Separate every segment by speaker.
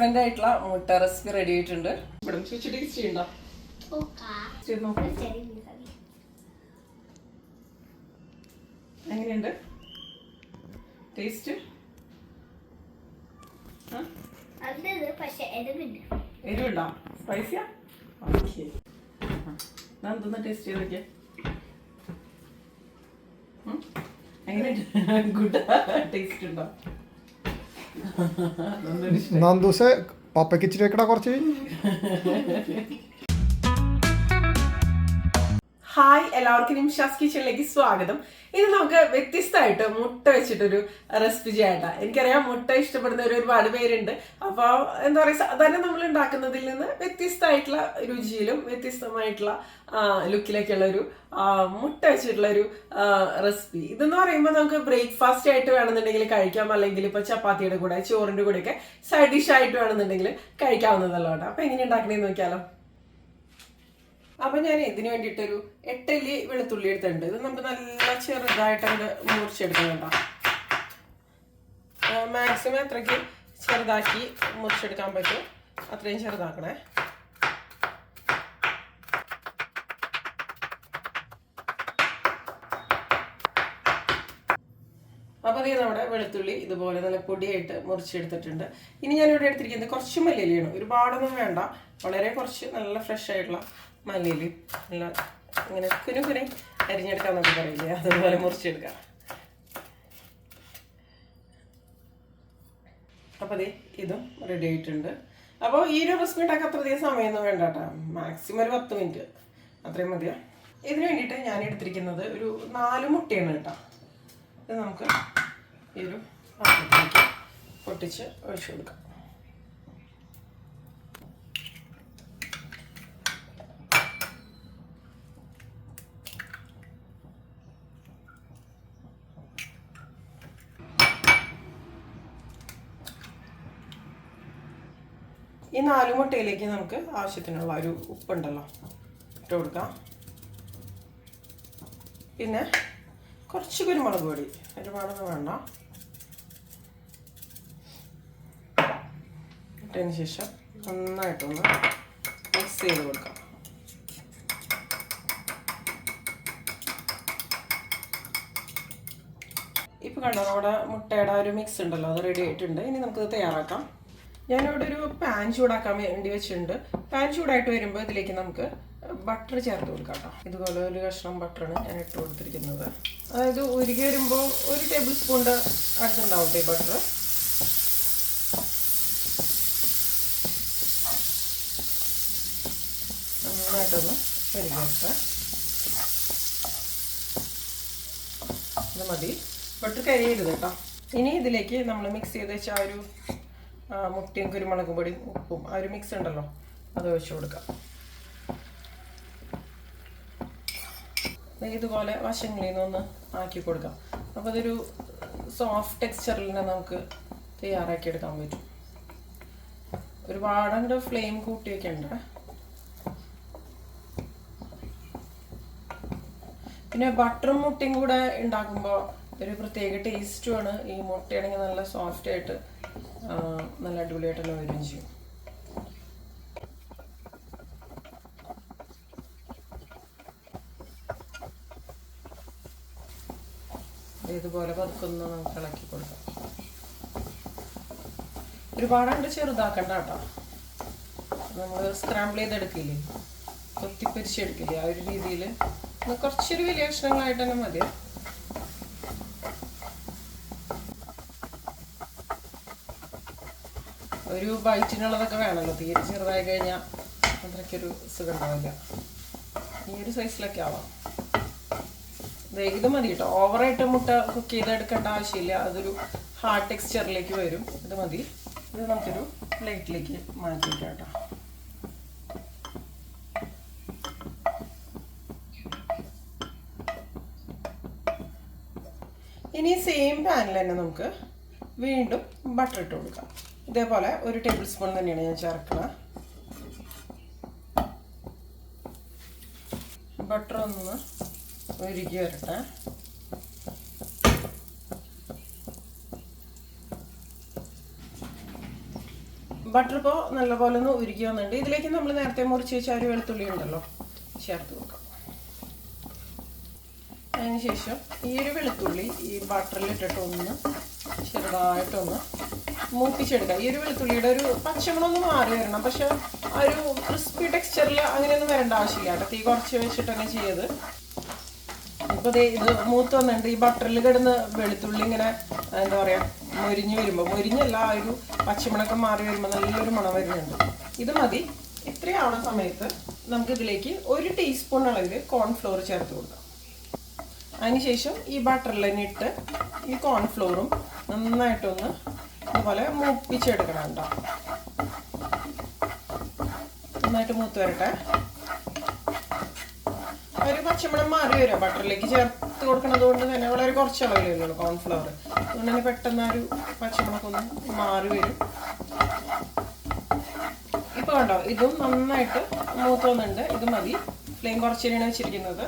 Speaker 1: Different ആയിട്ടുള്ള മുട്ട recipe ready ആയിട്ടുണ്ട്. ഇവിടെ ചേച്ചി ടേസ്റ്റ് ചെയ്യണ്ടോ. എങ്ങനെയുണ്ട്? ടേസ്റ്റ്
Speaker 2: പക്ഷെ എരിവുണ്ട്?
Speaker 1: എരിവുണ്ടോ സ്പൈസിയാ ഓക്കെ ഞാൻ എന്തൊന്ന് ടേസ്റ്റ് ചെയ്ത് നോക്കിയേ? എങ്ങനെയുണ്ട്? ഗുഡ് ടേസ്റ്റ് ഉണ്ടോ.
Speaker 3: നന്ദൂസെ പപ്പയ്ക്ക് ഇച്ചിരി വെക്കടാ കുറച്ച്
Speaker 1: ഹായ് എല്ലാവർക്കും നിമിഷാസ് കിച്ചണിലേക്ക് സ്വാഗതം. ഇന്ന് നമുക്ക് വ്യത്യസ്തമായിട്ട് മുട്ട വെച്ചിട്ടൊരു റെസിപ്പി ചെയ്യാട്ടാ. എനിക്കറിയാം മുട്ട ഇഷ്ടപ്പെടുന്ന ഒരുപാട് പേരുണ്ട്. അപ്പോൾ എന്താ പറയുക സാധാരണ നമ്മൾ ഉണ്ടാക്കുന്നതിൽ നിന്ന് വ്യത്യസ്തമായിട്ടുള്ള രുചിയിലും വ്യത്യസ്തമായിട്ടുള്ള ലുക്കിലൊക്കെയുള്ള ഒരു മുട്ട വെച്ചിട്ടുള്ള ഒരു റെസിപ്പി ഇതെന്ന് പറയുമ്പോൾ നമുക്ക് ബ്രേക്ക്ഫാസ്റ്റ് ആയിട്ട് വേണമെന്നുണ്ടെങ്കിൽ കഴിക്കാം. അല്ലെങ്കിൽ ഇപ്പോൾ ചപ്പാത്തിയുടെ കൂടെ ചോറിന്റെ കൂടെയൊക്കെ സൈഡ് ഡിഷ് ആയിട്ട് വേണമെന്നുണ്ടെങ്കിൽ കഴിക്കാവുന്നതല്ലോ കേട്ടോ. അപ്പോൾ എങ്ങനെ ഉണ്ടാക്കണേന്ന് നോക്കിയാലോ. അപ്പൊ ഞാൻ ഇതിന് വേണ്ടിയിട്ടൊരു എട്ടല്ലി വെളുത്തുള്ളി എടുത്തിട്ടുണ്ട്. ഇത് നമുക്ക് നല്ല ചെറുതായിട്ട് അങ്ങ് മുറിച്ചെടുക്കണം കേട്ടോ. മാക്സിമം അത്രയ്ക്ക് ചെറുതാക്കി മുറിച്ചെടുക്കാൻ പറ്റും. അത്രയും ചെറുതാക്കണേ. അപ്പോൾ അതേ നമ്മുടെ വെളുത്തുള്ളി ഇതുപോലെ നല്ല പൊടിയായിട്ട് മുറിച്ചെടുത്തിട്ടുണ്ട്. ഇനി ഞാനിവിടെ എടുത്തിരിക്കുന്നത് കുറച്ച് മല്ലിയിലയാണ്. ഒരുപാടൊന്നും വേണ്ട. വളരെ കുറച്ച് നല്ല ഫ്രഷ് ആയിട്ടുള്ള മല്ലിയില നല്ല ഇങ്ങനെ കുനു കുനെ അരിഞ്ഞെടുക്കാൻ നമുക്ക് പറയില്ലേ അതുപോലെ മുറിച്ചെടുക്കാം. അപ്പോൾ അതെ ഇതും റെഡി ആയിട്ടുണ്ട്. അപ്പോൾ ഈ ഒരു റെസിപ്പി ഉണ്ടാക്കാൻ അത്രയധികം സമയമൊന്നും വേണ്ട കേട്ടോ. മാക്സിമം ഒരു പത്ത് മിനിറ്റ് അത്രയും മതിയോ? ഇതിന് വേണ്ടിയിട്ട് ഞാൻ എടുത്തിരിക്കുന്നത് ഒരു നാല് മുട്ടയാണ് കേട്ടോ. ഇത് നമുക്ക് ഈ ഒരു പൊട്ടിച്ച് ഒഴിച്ചു കൊടുക്കാം. ഈ നാല് മുട്ടയിലേക്ക് നമുക്ക് ആവശ്യത്തിനുള്ള ഒരു ഉപ്പുണ്ടല്ലോ. ഇട്ട് കൊടുക്കാം. പിന്നെ കുറച്ച് കുരുമുളക് പൊടി. ഒരുപാടൊന്നും വേണ്ട. ഇട്ടതിന് ശേഷം നന്നായിട്ടൊന്ന് മിക്സ് ചെയ്ത് കൊടുക്കാം. ഇപ്പൊ കണ്ടോ നമ്മുടെ മുട്ടയുടെ ഒരു മിക്സ് ഉണ്ടല്ലോ അത് റെഡി ആയിട്ടുണ്ട്. ഇനി നമുക്കത് തയ്യാറാക്കാം. ഞാനിവിടെ ഒരു പാൻ ചൂടാക്കാൻ വേണ്ടി വെച്ചിട്ടുണ്ട്. പാൻ ചൂടായിട്ട് വരുമ്പോൾ ഇതിലേക്ക് നമുക്ക് ബട്ടർ ചേർത്ത് കൊടുക്കാം കേട്ടോ. ഇതുപോലെ ഒരു കഷ്ണം ബട്ടറാണ് ഞാൻ ഇട്ട് കൊടുത്തിരിക്കുന്നത്. അതായത് ഉരുകി വരുമ്പോൾ ഒരു ടേബിൾ സ്പൂണിന്റെ അടുത്തുണ്ടാവും ഈ ബട്ടർ നന്നായിട്ടൊന്ന് ഇത് മതി. ബട്ടർ കരിയരുത് കേട്ടോ. ഇനി ഇതിലേക്ക് നമ്മൾ മിക്സ് ചെയ്ത് വെച്ച ആ ഒരു മുട്ടയും കുരുമുളകും പൊടിയും ഉപ്പും. ആ ഒരു മിക്സ് ഉണ്ടല്ലോ. അത് ഒഴിച്ചു കൊടുക്കാം. ഇതുപോലെ വശങ്ങളിൽ നിന്നൊന്ന് ആക്കി കൊടുക്കാം. അപ്പോൾ അതൊരു സോഫ്റ്റ് ടെക്സ്ചറിൽ തന്നെ നമുക്ക് തയ്യാറാക്കി എടുക്കാൻ പറ്റും. ഒരുപാട് അങ്ങോട്ട് ഫ്ലെയിം കൂട്ടി വെക്കണ്ട പിന്നെ ബട്ടറും മുട്ടയും കൂടെ ഉണ്ടാക്കുമ്പോൾ ഒരു പ്രത്യേക ടേസ്റ്റുമാണ് ഈ മുട്ടയാണെങ്കിൽ നല്ല സോഫ്റ്റ് ആയിട്ട് ആ, നല്ല അടിപൊളിയായിട്ടെല്ലാം വരികയും ചെയ്യും. ഇതുപോലെ പതുക്കൊന്ന് നമുക്ക് ഇളക്കി കൊടുക്കാം. ഒരുപാടാണ്ട് ചെറുതാക്കണ്ട കേട്ടോ. നമ്മൾ സ്ക്രാമ്പിൾ ചെയ്തെടുക്കില്ലേ? കൊത്തിപ്പരിച്ചെടുക്കില്ലേ? ആ ഒരു രീതിയിൽ കുറച്ചൊരു വലിയ കഷ്ണങ്ങളായിട്ട് തന്നെ മതി. ഒരു ബൈറ്റിനുള്ളതൊക്കെ വേണമല്ലോ തീരെ ചെറുതായി കഴിഞ്ഞാൽ അത്രയ്ക്കൊരു സുഖം ഉണ്ടാവില്ല ഈ ഒരു സൈസിലൊക്കെ ആവാം. ഇത് മതി കേട്ടോ ഓവറായിട്ട് മുട്ട കുക്ക് ചെയ്തെടുക്കേണ്ട ആവശ്യമില്ല. അതൊരു ഹാർഡ് ടെക്സ്ചറിലേക്ക് വരും. ഇത് മതി. ഇത് നമുക്കൊരു പ്ലേറ്റിലേക്ക് മാറ്റി വയ്ക്കാം കേട്ടോ. ഇനി സെയിം പാനിൽ തന്നെ നമുക്ക് വീണ്ടും ബട്ടർ ഇട്ട് കൊടുക്കാം. ഇതേപോലെ ഒരു ടേബിൾ സ്പൂൺ തന്നെയാണ് ഞാൻ ചേർക്കുന്നത്. ബട്ടർ ഒന്ന് ഒരുക്കി വരട്ടെ. ബട്ടർ ഇപ്പോൾ നല്ലപോലെ ഒന്ന് ഉരുക്കി വന്നിട്ടുണ്ട്. ഇതിലേക്ക് നമ്മൾ നേരത്തെ മുറിച്ച് വെച്ച ഒരു വെളുത്തുള്ളി ഉണ്ടല്ലോ ചേർത്ത് കൊടുക്കാം. അതിനുശേഷം ഈ ഒരു വെളുത്തുള്ളി ഈ ബട്ടറിൽ ഇട്ടിട്ട് ഒന്ന് ചെറുതായിട്ടൊന്ന് മൂപ്പിച്ചെടുക്കാം. ഈ ഒരു വെളുത്തുള്ളിയുടെ ഒരു പച്ചമണമൊന്ന് മാറി വരണം. പക്ഷെ ആ ഒരു ക്രിസ്പി ടെക്സ്ചറിൽ അങ്ങനെയൊന്നും വരേണ്ട ആവശ്യമില്ല കേട്ടോ. തീ കുറച്ച് വെച്ചിട്ട് തന്നെ ചെയ്യത് ഇപ്പോൾ ഇത് മൂത്ത് വന്നിട്ടുണ്ട്. ഈ ബട്ടറിൽ കിടന്ന് വെളുത്തുള്ളി ഇങ്ങനെ എന്താ പറയുക മൊരിഞ്ഞ് വരുമ്പോൾ മൊരിഞ്ഞല്ല ആ ഒരു പച്ചമണൊക്കെ മാറി വരുമ്പോൾ നല്ലൊരു മണം വരുന്നുണ്ട്. ഇത് മതി. ഇത്രയാവണ സമയത്ത് നമുക്ക് ഇതിലേക്ക് ഒരു ടീസ്പൂൺ അളവിൽ കോൺഫ്ലോർ ചേർത്ത് കൊടുക്കാം. അതിനുശേഷം ഈ ബട്ടർ തന്നെ ഇട്ട് ഈ കോൺഫ്ലോറും നന്നായിട്ടൊന്ന് ഇതുപോലെ മൂപ്പിച്ചെടുക്കണം കേട്ടോ. നന്നായിട്ട് മൂത്ത് വരട്ടെ. ഒരു പച്ചമണം മാറി വരും ബട്ടറിലേക്ക് ചേർത്ത് കൊടുക്കുന്നത് കൊണ്ട് തന്നെ വളരെ കുറച്ച് അളവിലേ ഉള്ളൂ കോൺഫ്ലവർ അതുകൊണ്ട് തന്നെ പെട്ടെന്ന് ഒരു പച്ചമണമൊക്കെ ഒന്ന് മാറി വരും. ഇപ്പൊ കണ്ടോ ഇതും നന്നായിട്ട് മൂത്ത് വന്നിട്ടുണ്ട് ഇത് മതി. ഫ്ലെയിം കുറച്ച് വെച്ചിരിക്കുന്നത്.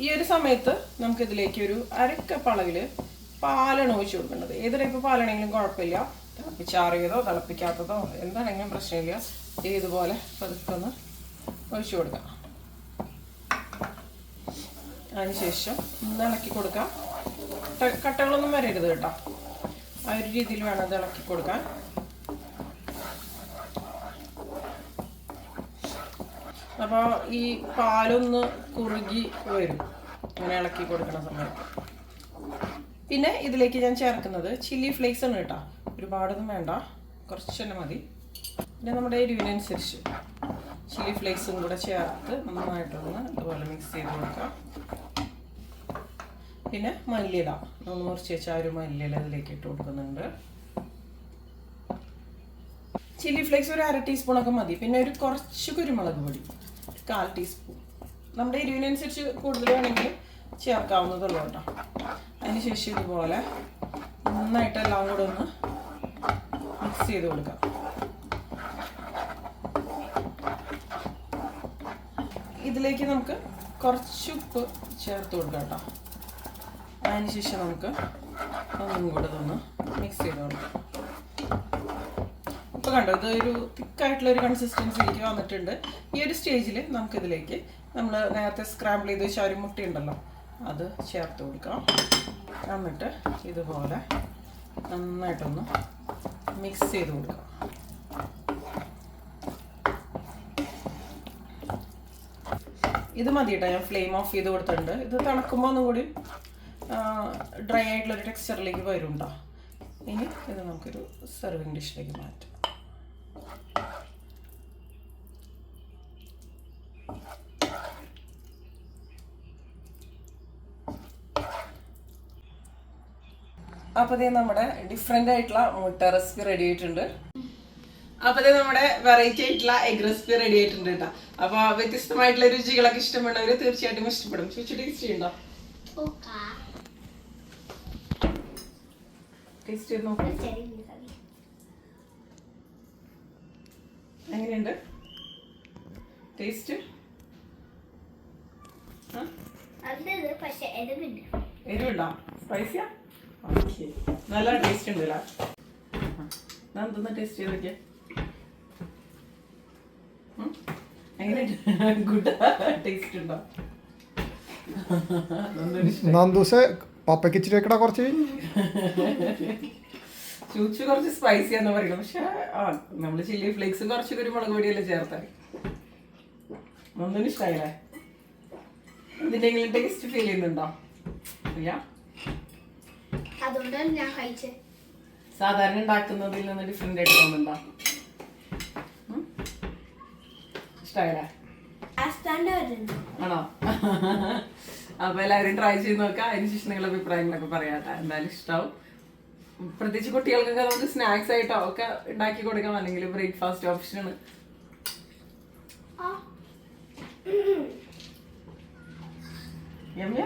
Speaker 1: ഈ ഒരു സമയത്ത് നമുക്കിതിലേക്ക് ഒരു അരക്കപ്പ് അളവിൽ പാലാണ് ഒഴിച്ചു കൊടുക്കേണ്ടത്. ഏത് ടൈപ്പ് പാലാണെങ്കിലും കുഴപ്പമില്ല. തിളപ്പിച്ചാറിയതോ തിളപ്പിക്കാത്തതോ എന്താണെങ്കിലും പ്രശ്നമില്ല. ഇതുപോലെ പതുക്കൊന്ന് ഒഴിച്ചു കൊടുക്കാം. അതിനുശേഷം ഒന്ന് ഇളക്കി കൊടുക്കാം. കട്ടകളൊന്നും വരരുത് കേട്ടോ. ആ ഒരു രീതിയിൽ വേണം അത് ഇളക്കി കൊടുക്കാൻ. അപ്പോൾ ഈ പാലൊന്ന് കുറുകി വരും. അങ്ങനെ ഇളക്കി കൊടുക്കണ സമയത്ത് പിന്നെ ഇതിലേക്ക് ഞാൻ ചേർക്കുന്നത് ചില്ലി ഫ്ലേക്സ് ആണ് കേട്ടോ. ഒരുപാടൊന്നും വേണ്ട. കുറച്ച് തന്നെ മതി. പിന്നെ നമ്മുടെ എരിവിനനുസരിച്ച് ചില്ലി ഫ്ലേക്സും കൂടെ ചേർത്ത് നന്നായിട്ടൊന്ന് ഇതുപോലെ മിക്സ് ചെയ്ത് കൊടുക്കാം. പിന്നെ മല്ലിയില. നമ്മൾ മുറിച്ച് വെച്ച ആ ഒരു മല്ലിയില ഇതിലേക്ക് ഇട്ട് കൊടുക്കുന്നുണ്ട്. ചില്ലി ഫ്ലേക്സ് ഒരു അര ടീസ്പൂണൊക്കെ മതി. പിന്നെ ഒരു കുറച്ച് കുരുമുളക് പൊടി. കാൽ ടീസ്പൂൺ നമ്മുടെ എരിവിനനുസരിച്ച് കൂടുതൽ വേണമെങ്കിൽ ചേർക്കാവുന്നതുള്ളൂ കേട്ടോ. അതിനുശേഷം ഇതുപോലെ നന്നായിട്ട് എല്ലാം കൂടെ ഒന്ന് മിക്സ് ചെയ്ത് കൊടുക്കാം. ഇതിലേക്ക് നമുക്ക് കുറച്ച് ഉപ്പ് ചേർത്ത് കൊടുക്കാം കേട്ടോ. അതിനുശേഷം നമുക്ക് ഒന്നും കൂടെ ഇതൊന്ന് മിക്സ് ചെയ്ത് കൊടുക്കാം. ഇപ്പൊ കണ്ടോ ഇത് കൺസിസ്റ്റൻസി ഒരു കൺസിസ്റ്റൻസിയിലേക്ക് വന്നിട്ടുണ്ട്. ഈ ഒരു സ്റ്റേജിൽ നമുക്കിതിലേക്ക് നമ്മൾ നേരത്തെ സ്ക്രാമ്പിൾ ചെയ്ത് വെച്ച ഒരു മുട്ട ഉണ്ടല്ലോ അത് ചേർത്ത് കൊടുക്കാം. എന്നിട്ട് ഇതുപോലെ നന്നായിട്ടൊന്ന് മിക്സ് ചെയ്ത് കൊടുക്കാം. ഇത് മതി കേട്ടോ ഞാൻ ഫ്ലെയിം ഓഫ് ചെയ്ത് കൊടുത്തിട്ടുണ്ട്. ഇത് തണുക്കുമ്പോൾ ഒന്നും കൂടി ഡ്രൈ ആയിട്ടുള്ളൊരു ടെക്സ്ചറിലേക്ക് വരും ഇനി ഇത് നമുക്കൊരു സെർവിങ് ഡിഷിലേക്ക് മാറ്റാം. അപ്പോൾ ഇതേ നമ്മുടെ ഡിഫറെന്റ് ആയിട്ടുള്ള മുട്ട റെസിപ്പി റെഡി ആയിട്ടുണ്ട്. അപ്പൊ ഇതേ നമ്മുടെ വെറൈറ്റി ആയിട്ടുള്ള എഗ് റെസിപ്പി റെഡി ആയിട്ടുണ്ട് കേട്ടോ അപ്പൊ വ്യത്യസ്തമായിട്ടുള്ള രുചികളൊക്കെ ഇഷ്ടപ്പെടുന്നവര് തീർച്ചയായിട്ടും ഇഷ്ടപ്പെടും. ചേച്ചി ടേസ്റ്റ് ചെയ്യണ്ടോ?
Speaker 2: ഓക്കാ
Speaker 1: ടേസ്റ്റ് ചെയ്ത് നോക്കാം. എങ്ങനെയുണ്ട്? ടേസ്റ്റ്
Speaker 2: എരിവുണ്ട്?
Speaker 1: എരിവുണ്ടോ സ്പൈസിയാ നല്ല ടേസ്റ്റ് ഉണ്ട് അല്ലേ ഞാൻ എന്തൊന്ന് ടേസ്റ്റ് ചെയ്ത് നോക്കിയേ
Speaker 3: നന്ദൂസെ പപ്പയ്ക്ക് ഇച്ചിരി വെക്കടാ കുറച്ച്.
Speaker 1: ചൂച്ചു കുറച്ച് സ്പൈസി എന്ന് പറയുന്നത്. പക്ഷെ ആ നമ്മൾ ചില്ലി ഫ്ലേക്സും കുറച്ച് കുരുമുളക് പൊടിയല്ലേ ചേർത്താൽ ഒന്നും ഇഷ്ടമായില്ലേ ടേസ്റ്റ് ഫീൽ ചെയ്യുന്നുണ്ടോ? ഇല്ല?
Speaker 2: അതുകൊണ്ടാണ് ഞാൻ കഴിച്ചത്
Speaker 1: സാധാരണ ഉണ്ടാക്കുന്നതിൽ നിന്ന് ഡിഫറെന്റ് ആയിട്ട് തോന്നുന്നുണ്ടോ? ഇഷ്ടായില്ലേ? ആണോ? അപ്പൊ എല്ലാവരും ട്രൈ ചെയ്ത് നോക്കാം. അതിനുശേഷം നിങ്ങളുടെ അഭിപ്രായങ്ങളൊക്കെ പറയാട്ടെ എന്തായാലും ഇഷ്ടാവും. പ്രത്യേകിച്ച് കുട്ടികൾക്കൊക്കെ നമുക്ക് സ്നാക്സ് ആയിട്ടോ ഒക്കെ ഉണ്ടാക്കി കൊടുക്കാം. അല്ലെങ്കിൽ ബ്രേക്ക്ഫാസ്റ്റ് ഓപ്ഷനാണ് യമ്യ